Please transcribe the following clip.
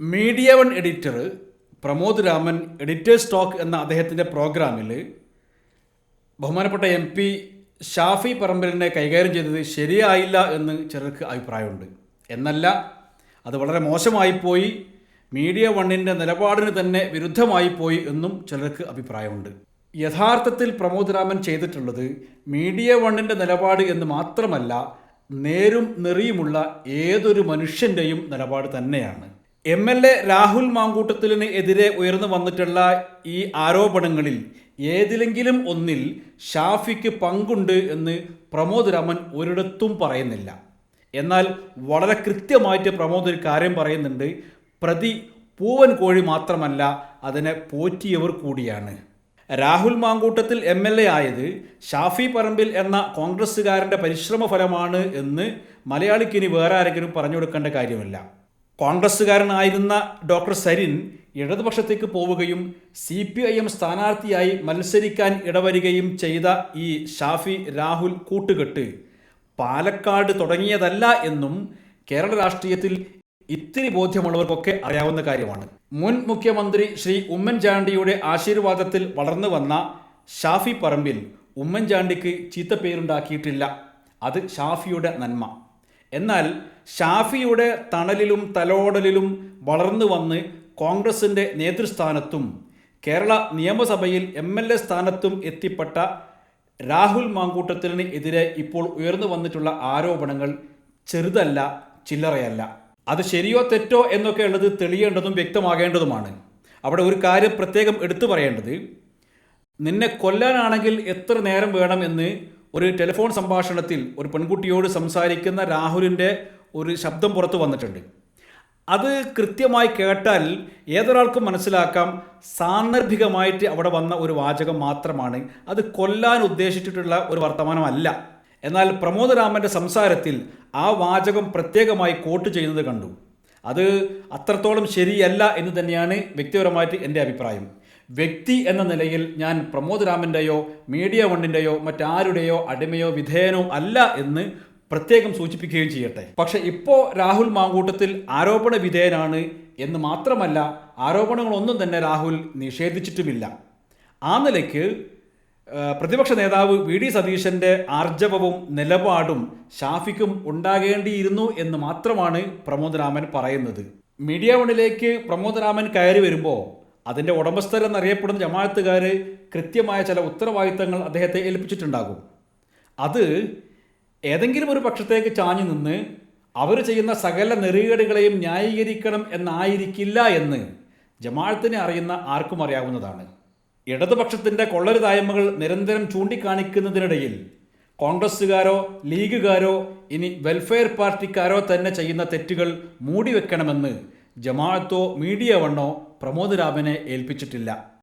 Media One editor Pramod Raman editors talk എന്ന അദ്ദേഹത്തിന്റെ പ്രോഗ്രാമിൽ ബഹുമാനപ്പെട്ട എം പി ഷാഫി പറമ്പലിനെ കൈകാര്യം ചെയ്തത് ശരിയായില്ല എന്ന് ചിലർക്ക് അഭിപ്രായമുണ്ട്. എന്നല്ല അത് വളരെ മോശമായിപ്പോയി മീഡിയ വണ്ണിന്റെ നിലപാടിന് തന്നെ വിരുദ്ധമായി പോയി എന്നും ചിലർക്ക് അഭിപ്രായമുണ്ട്. യഥാർത്ഥത്തിൽ പ്രമോദ് രാമൻ ചെയ്തിട്ടുള്ളത് മീഡിയ വണ്ണിന്റെ നിലപാട് എന്ന് മാത്രമല്ല നേരും നെറിയുമുള്ള ഏതൊരു മനുഷ്യന്റെയും നിലപാട് തന്നെയാണ്. എം എൽ എ രാഹുൽ മാങ്കൂട്ടത്തിലിന് എതിരെ ഉയർന്നു വന്നിട്ടുള്ള ഈ ആരോപണങ്ങളിൽ ഏതിലെങ്കിലും ഒന്നിൽ ഷാഫിക്ക് പങ്കുണ്ട് എന്ന് പ്രമോദ് രാമൻ ഒരിടത്തും പറയുന്നില്ല. എന്നാൽ വളരെ കൃത്യമായിട്ട് പ്രമോദ് ഒരു കാര്യം പറയുന്നുണ്ട്. പ്രതി പൂവൻ കോഴി മാത്രമല്ല അതിനെ പോറ്റിയവർ കൂടിയാണ്. Rahul Mankoottathil M L A ആയത് ഷാഫി പറമ്പിൽ എന്ന കോൺഗ്രസ്സുകാരന്റെ പരിശ്രമ ഫലമാണ് എന്ന് മലയാളിക്കിനി വേറെ ആരെങ്കിലും പറഞ്ഞു കൊടുക്കേണ്ട കാര്യമില്ല. കോൺഗ്രസ്സുകാരനായിരുന്ന ഡോക്ടർ സരിൻ ഇടതുപക്ഷത്തേക്ക് പോവുകയും സി പി ഐ എം സ്ഥാനാർത്ഥിയായി മത്സരിക്കാൻ ഇടവരികയും ചെയ്ത ഈ ഷാഫി രാഹുൽ കൂട്ടുകെട്ട് പാലക്കാട് തുടങ്ങിയതല്ല എന്നും കേരള രാഷ്ട്രീയത്തിൽ ഇത്തിരി ബോധ്യമുള്ളവർക്കൊക്കെ അറിയാവുന്ന കാര്യമാണ്. മുൻ മുഖ്യമന്ത്രി ശ്രീ ഉമ്മൻചാണ്ടിയുടെ ആശീർവാദത്തിൽ വളർന്നു വന്ന ഷാഫി പറമ്പിൽ ഉമ്മൻചാണ്ടിക്ക് ചീത്തപ്പേരുണ്ടാക്കിയിട്ടില്ല അത് ഷാഫിയുടെ നന്മ. എന്നാൽ ഷാഫിയുടെ തണലിലും തലോടലിലും വളർന്നു വന്ന് കോൺഗ്രസിന്റെ നേതൃസ്ഥാനത്തും കേരള നിയമസഭയിൽ എം എൽ എ സ്ഥാനത്തും എത്തിപ്പെട്ട രാഹുൽ മാങ്കൂട്ടത്തിന് എതിരെ ഇപ്പോൾ ഉയർന്നു വന്നിട്ടുള്ള ആരോപണങ്ങൾ ചെറുതല്ല ചില്ലറയല്ല. അത് ശരിയോ തെറ്റോ എന്നൊക്കെ ഉള്ളത് തെളിയേണ്ടതും വ്യക്തമാകേണ്ടതുമാണ്. അവിടെ ഒരു കാര്യം പ്രത്യേകം എടുത്തു പറയേണ്ടത് നിന്നെ കൊല്ലാനാണെങ്കിൽ എത്ര നേരം വേണമെന്ന് ഒരു ടെലിഫോൺ സംഭാഷണത്തിൽ ഒരു പെൺകുട്ടിയോട് സംസാരിക്കുന്ന രാഹുലിന്റെ ഒരു ശബ്ദം പുറത്തു വന്നിട്ടുണ്ട്. അത് കൃത്യമായി കേട്ടാൽ ഏതൊരാൾക്കും മനസ്സിലാക്കാം സാന്ദർഭികമായിട്ട് അവിടെ വന്ന ഒരു വാചകം മാത്രമാണ്. അത് കൊല്ലാൻ ഉദ്ദേശിച്ചിട്ടുള്ള ഒരു വർത്തമാനമല്ല. എന്നാൽ പ്രമോദ് രാമന്റെ സംസാരത്തിൽ ആ വാചകം പ്രത്യേകമായി കോട്ട് ചെയ്യുന്നത് കണ്ടു. അത് അത്രത്തോളം ശരിയല്ല എന്ന് തന്നെയാണ് വ്യക്തിപരമായിട്ട് എന്റെ അഭിപ്രായം. വ്യക്തി എന്ന നിലയിൽ ഞാൻ പ്രമോദ് രാമന്റെയോ മീഡിയ വണ്ണിന്റെയോ മറ്റാരുടെയോ അടിമയോ വിധേയനോ അല്ല എന്ന് പ്രത്യേകം സൂചിപ്പിക്കുകയും ചെയ്യട്ടെ. പക്ഷെ ഇപ്പോൾ രാഹുൽ മാങ്കൂട്ടത്തിൽ ആരോപണ വിധേയനാണ് എന്ന് മാത്രമല്ല ആരോപണങ്ങളൊന്നും തന്നെ രാഹുൽ നിഷേധിച്ചിട്ടുമില്ല. ആ നിലയ്ക്ക് പ്രതിപക്ഷ നേതാവ് വി ഡി സതീശന്റെ ആർജവവും നിലപാടും ഷാഫിക്കും ഉണ്ടാകേണ്ടിയിരുന്നു എന്ന് മാത്രമാണ് പ്രമോദ് രാമൻ പറയുന്നത്. മീഡിയ വണ്ണിലേക്ക് പ്രമോദ് രാമൻ കയറി വരുമ്പോൾ അതിന്റെ ഉടമസ്ഥരെന്നറിയപ്പെടുന്ന ജമാഅത്തുകാർ കൃത്യമായ ചില ഉത്തരവാദിത്തങ്ങൾ അദ്ദേഹത്തെ ഏൽപ്പിച്ചിട്ടുണ്ടാകും. അത് ഏതെങ്കിലും ഒരു പക്ഷത്തേക്ക് ചാഞ്ഞു നിന്ന് അവർ ചെയ്യുന്ന സകല നെറികേടുകളെയും ന്യായീകരിക്കണം എന്നായിരിക്കില്ല എന്ന് ജമാഅത്തിനെ അറിയുന്ന ആർക്കും അറിയാവുന്നതാണ്. ഇടതുപക്ഷത്തിന്റെ കൊള്ളരുതായ്മകൾ നിരന്തരം ചൂണ്ടിക്കാണിക്കുന്നതിനിടയിൽ കോൺഗ്രസ്സുകാരോ ലീഗുകാരോ ഇനി വെൽഫെയർ പാർട്ടിക്കാരോ തന്നെ ചെയ്യുന്ന തെറ്റുകൾ മൂടിവെക്കണമെന്ന് ജമാഅത്തോ മീഡിയ വണ്ണോ പ്രമോദ് രാമനെ ഏൽപ്പിച്ചിട്ടില്ല